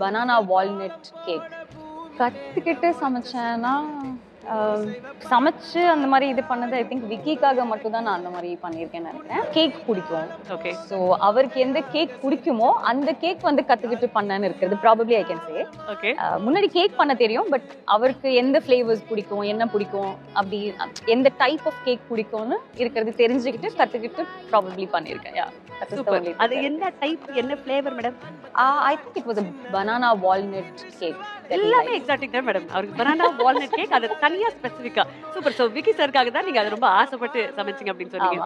Banana walnut cake கற்றுக்கிட்டு சமைச்சேன்னா சமைச்சு அந்த மாதிரி இது பண்ணது ஐ திங்க் விக்கிக்காக மட்டும் தான் நான் அந்த மாதிரி பண்ணியிருக்கேன்னு நினைக்கிறேன். கேக் பிடிக்கும் ஓகே ஸோ அவருக்கு எந்த கேக் பிடிக்குமோ அந்த கேக் வந்து கற்றுக்கிட்டு பண்ணேன்னு இருக்கிறது probably I can say okay முன்னாடி கேக் பண்ண தெரியும் பட் அவருக்கு எந்த ஃப்ளேவர்ஸ் பிடிக்கும் என்ன பிடிக்கும் அப்படி எந்த டைப் ஆஃப் கேக் பிடிக்கும்னு இருக்கிறது தெரிஞ்சுக்கிட்டு கற்றுக்கிட்டு ப்ராபப்ளி பண்ணியிருக்கேன். யா அது என்ன டைப் என்ன flavour madam I think it was banana walnut cake எல்லாமே எக்ஸாக்டிக் தான் மேடம் அவருக்கு பனானா வால்நட் கேக் அது தனியா ஸ்பெசிஃபிக்கா சூப்பர் ஸோ விக்கி சருக்காக தான் நீங்க அதை ரொம்ப ஆசைப்பட்டு சமைச்சீங்க அப்படின்னு சொன்னீங்க.